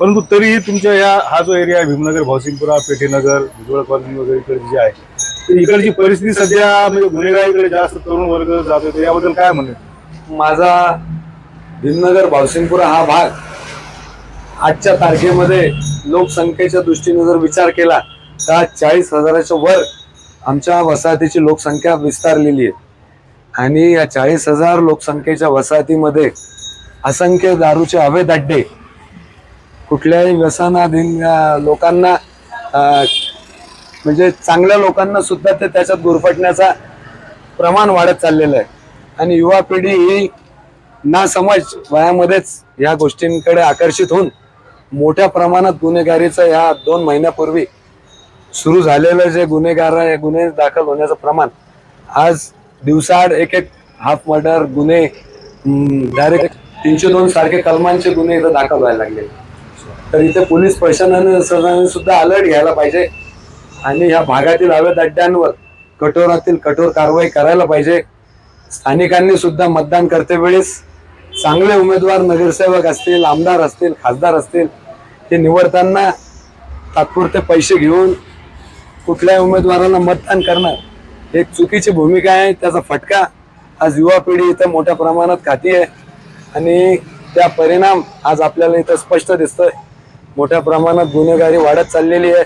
परंतु तरीही तुमच्या या हा जो एरिया आहे भीमनगर भावसिंगपुरा पेठेनगर भुजबळ कॉलनी वगैरे इकडे जे आहे तर इकडची परिस्थिती सध्या म्हणजे गुन्हेगारीकडे जास्त तरुण वर्ग जातो तर याबद्दल काय म्हणणं माझा भीमनगर भावसिंगपुरा हा भाग आजच्या तारखेमध्ये लोकसंख्येच्या दृष्टीने जर विचार केला तर आज चाळीस हजाराच्या वर आमच्या वसाहतीची लोकसंख्या विस्तारलेली आहे. आणि या चाळीस हजार लोकसंख्येच्या वसाहतीमध्ये असंख्य दारूचे अवैध अड्डे कुठल्याही व्यसनाधीन लोकांना म्हणजे चांगल्या लोकांना सुद्धा ते त्याच्यात गुरफटण्याचा प्रमाण वाढत चाललेलं आहे. आणि युवा पिढी ही ना समज वयामध्येच या गोष्टींकडे आकर्षित होऊन मोठ्या प्रमाणात गुन्हेगारीचं ह्या दोन महिन्यापूर्वी सुरू झालेलं जे गुन्हेगार आहे गुन्हे दाखल होण्याचं प्रमाण आज दिवसाआड एक एक हाफ मर्डर गुन्हे डायरेक्ट तीनशे दोन सारखे कलमांचे गुन्हे इथं दाखल व्हायला लागले. तर इथे पोलीस प्रशासनाने सुद्धा अलर्ट घ्यायला पाहिजे. आणि ह्या भागातील अवैध अड्ड्यांवर कठोरातील कठोर कारवाई करायला पाहिजे. स्थानिकांनी सुद्धा मतदान करते वेळेस चांगले उमेदवार नगरसेवक असतील आमदार असतील खासदार असतील हे निवडताना तात्पुरते पैसे घेऊन कुठल्याही उमेदवारांना मतदान करणं एक चुकीची भूमिका आहे. त्याचा फटका आज युवा पिढी इथं मोठ्या प्रमाणात खाती आहे. आणि त्या परिणाम आज आपल्याला इथं स्पष्ट दिसतोय. मोठ्या प्रमाणात गुन्हेगारी वाढत चाललेली आहे.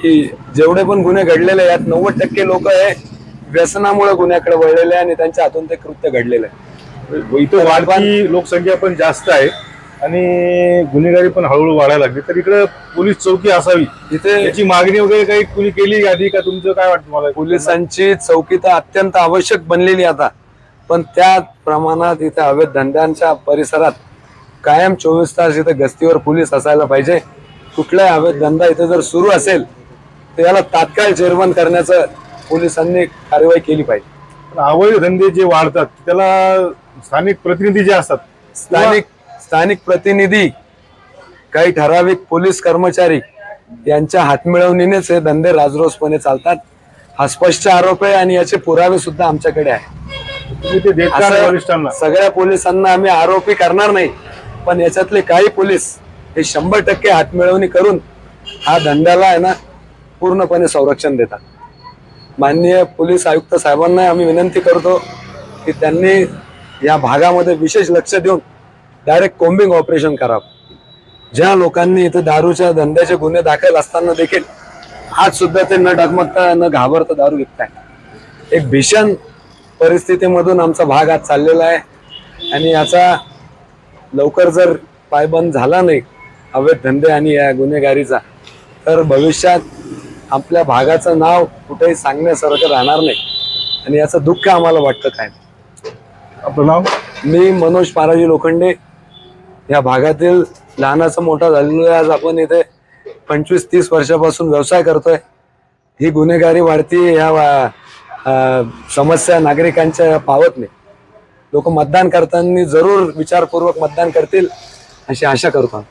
की जेवढे पण गुन्हे घडलेले आहेत यात नव्वद टक्के लोक हे व्यसनामुळे गुन्ह्याकडे वळलेले आणि त्यांच्या हातून ते कृत्य घडलेलं आहे. इथं वाढती लोकसंख्या पण जास्त आहे आणि गुन्हेगारी पण हळूहळू वाढायला लागली. तर इकडे पोलीस चौकी असावी इथे याची मागणी वगैरे काही कुणी केली आधी का तुमचं काय वाटतं मला पोलिसांची चौकी तर अत्यंत आवश्यक बनलेली आता. पण त्या प्रमाणात इथे अवैध धंद्यांच्या परिसरात कायम चोवीस तास इथे गस्तीवर पोलीस असायला पाहिजे. कुठलाही अवैध धंदा इथे जर सुरू असेल तर याला तात्काळ जेरबंद करण्याचं पोलिसांनी कार्यवाही केली पाहिजे. अवैध धंदे जे वाढतात त्याला स्थानिक प्रतिनिधी जे असतात स्थानिक स्थानिक प्रतिनिधी काही ठराविक पोलीस कर्मचारी यांच्या हातमिळवणीनेच हे धंदे राजरोसपणे चालतात. हा स्पष्ट आरोप आहे आणि याचे पुरावे सुद्धा आमच्याकडे आहे तुम्ही ते देत का नाही वरिष्ठांना. सगळ्या पोलिसांना आम्ही आरोपी करणार नाही. पण याच्यातले काही पोलीस हे शंभर टक्के हातमिळवणी करून हा धंद्याला आहे ना पूर्णपणे संरक्षण देतात. माननीय पोलीस आयुक्त साहेबांना आम्ही विनंती करतो की त्यांनी या भागामध्ये विशेष लक्ष देऊन डायरेक्ट कोम्बिंग ऑपरेशन करावं. ज्या लोकांनी इथं दारूच्या धंद्याचे गुन्हे दाखल असताना देखील आज सुद्धा ते न डगमगता न घाबरता दारू विकताय एक भीषण परिस्थितीमधून आमचा भाग आज चाललेला आहे आणि याचा लवकर जर पायबंद झाला नाही अवैध धंदे आणि या गुन्हेगारीचा तर भविष्यात आपल्या भागाचं नाव कुठेही सांगण्यासारखं राहणार नाही. आणि याचं दुःख आम्हाला वाटतं काय आपलं नाव? मी मनोज पाराजी लोखंडे. या भागातील लहानाचा मोठा झालेलो आहे. आज आपण इथे पंचवीस तीस वर्षापासून व्यवसाय करतोय. ही गुन्हेगारी वाढती ह्या समस्या नागरिकांच्या पावत नाही. लोक मतदान करताना जरूर विचारपूर्वक मतदान करतील अशी आशा करतो